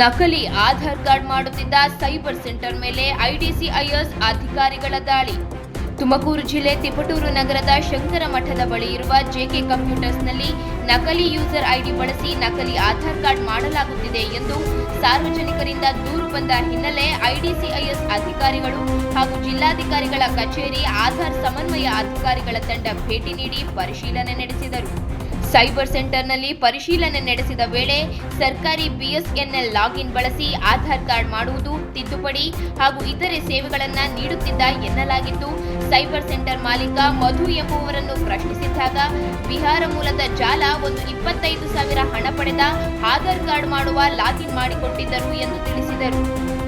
ನಕಲಿ ಆಧಾರ್ ಕಾರ್ಡ್ ಮಾಡುತ್ತಿದ್ದ cyber centre ಮೇಲೆ ಐಡಿಸಿಐಎಸ್ ಅಧಿಕಾರಿಗಳ ದಾಳಿ. ತುಮಕೂರು ಜಿಲ್ಲೆ ತಿಪಟೂರು ನಗರದ ಶಂಕರ ಮಠದ ಬಳಿ ಇರುವ ಜೆಕೆ ಕಂಪ್ಯೂಟರ್ಸ್ನಲ್ಲಿ ನಕಲಿ ಯೂಸರ್ ಐಡಿ ಬಳಸಿ ನಕಲಿ ಆಧಾರ್ ಕಾರ್ಡ್ ಮಾಡಲಾಗುತ್ತಿದೆ ಎಂದು ಸಾರ್ವಜನಿಕರಿಂದ ದೂರು ಬಂದ ಹಿನ್ನೆಲೆ ಐಡಿಸಿಐಎಸ್ ಅಧಿಕಾರಿಗಳು ಹಾಗೂ ಜಿಲ್ಲಾಧಿಕಾರಿಗಳ ಕಚೇರಿ ಆಧಾರ್ ಸಮನ್ವಯ ಅಧಿಕಾರಿಗಳ ತಂಡ ಭೇಟಿ ನೀಡಿ ಪರಿಶೀಲನೆ ನಡೆಸಿದರು. ಸೈಬರ್ ಸೆಂಟರ್ನಲ್ಲಿ ಪರಿಶೀಲನೆ ನಡೆಸಿದ ವೇಳೆ ಸರ್ಕಾರಿ ಬಿಎಸ್ಎನ್ಎಲ್ ಲಾಗಿನ್ ಬಳಸಿ ಆಧಾರ್ ಕಾರ್ಡ್ ಮಾಡುವುದು ತಿದ್ದುಪಡಿ ಹಾಗೂ ಇತರೆ ಸೇವೆಗಳನ್ನು ನೀಡುತ್ತಿದ್ದ ಎನ್ನಲಾಗಿತ್ತು. ಸೈಬರ್ ಸೆಂಟರ್ ಮಾಲೀಕ ಮಧು ಎಂಬುವರನ್ನು ಪ್ರಶ್ನಿಸಿದ್ದಾಗ ಬಿಹಾರ ಮೂಲದ ಜಾಲ ಒಂದು ಇಪ್ಪತ್ತೈದು ಸಾವಿರ ಹಣ ಪಡೆದ ಆಧಾರ್ ಕಾರ್ಡ್ ಮಾಡುವ ಲಾಗಿನ್ ಮಾಡಿಕೊಟ್ಟಿದ್ದರು ಎಂದು ತಿಳಿಸಿದರು.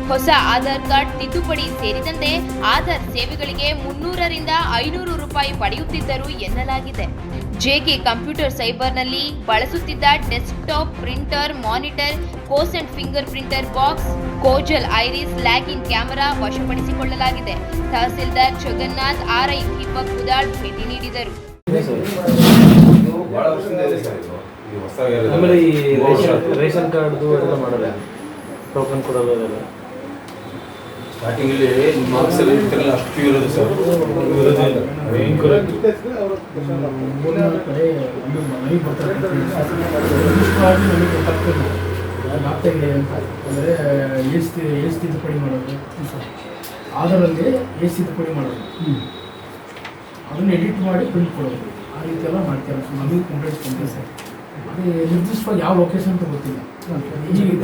ಹೊಸ ಆಧಾರ್ ಕಾರ್ಡ್ ತಿದ್ದುಪಡಿ ಸೇರಿದಂತೆ ಆಧಾರ್ ಸೇವೆಗಳಿಗೆ ಮುನ್ನೂರರಿಂದ ಐನೂರು ರೂಪಾಯಿ ಪಡೆಯುತ್ತಿದ್ದರು ಎನ್ನಲಾಗಿದೆ. ಜೆಕೆ ಕಂಪ್ಯೂಟರ್ ಸೈಬರ್ನಲ್ಲಿ ಬಳಸುತ್ತಿದ್ದ ಡೆಸ್ಕ್ಟಾಪ್ ಪ್ರಿಂಟರ್ ಮಾನಿಟರ್ ಕೋಸ್ ಅಂಡ್ ಫಿಂಗರ್ ಪ್ರಿಂಟರ್ ಬಾಕ್ಸ್ ಕೋಜಲ್ ಐರಿಸ್ ಲ್ಯಾಗಿನ್ ಕ್ಯಾಮೆರಾ ವಶಪಡಿಸಿಕೊಳ್ಳಲಾಗಿದೆ. ತಹಸೀಲ್ದಾರ್ ಜಗನ್ನಾಥ್ ಆರ್ಐ ದೀಪಕ್ ಕುದಾಳ್ ಭೇಟಿ ನೀಡಿದರು. ಆಮೇಲೆ ಈ ರೇಷನ್ ರೇಷನ್ ಕಾರ್ಡ್ದು ಎಲ್ಲ ಮಾಡೋಲ್ಲ. ಟೋಕನ್ ಕೊಡೋದು ಮೂರ್ನಾಲ್ಕು ಕಡೆ ಒಂದು ಮನೆಗೆ ಬರ್ತಾರೆ ಇರೋದು ಸರ್ ಇದೆ ಅಂತ. ಅಂದರೆ ಏಸ್ ತಿದ್ದುಪಡಿ ಮಾಡೋದು. ಅದರಲ್ಲಿ ಎಷ್ಟು ತಿದ್ದುಪಡಿ ಮಾಡೋದು. ಅದನ್ನು ಎಡಿಟ್ ಮಾಡಿ ಪ್ರಿಂಟ್ ಕೊಡೋದು. ಆ ರೀತಿ ಎಲ್ಲ ಮಾಡ್ತಾರೆ. ನಮಗೆ ಕಂಪ್ಲೇಂಟ್ಸ್ ಬಂದಿದೆ ಸರ್ ಅದೇ ನಿರ್ದಿಷ್ಟವಾಗಿ ಯಾವ ಲೊಕೇಶನ್ ಅಂತ ಗೊತ್ತಿಲ್ಲ. ಈಗ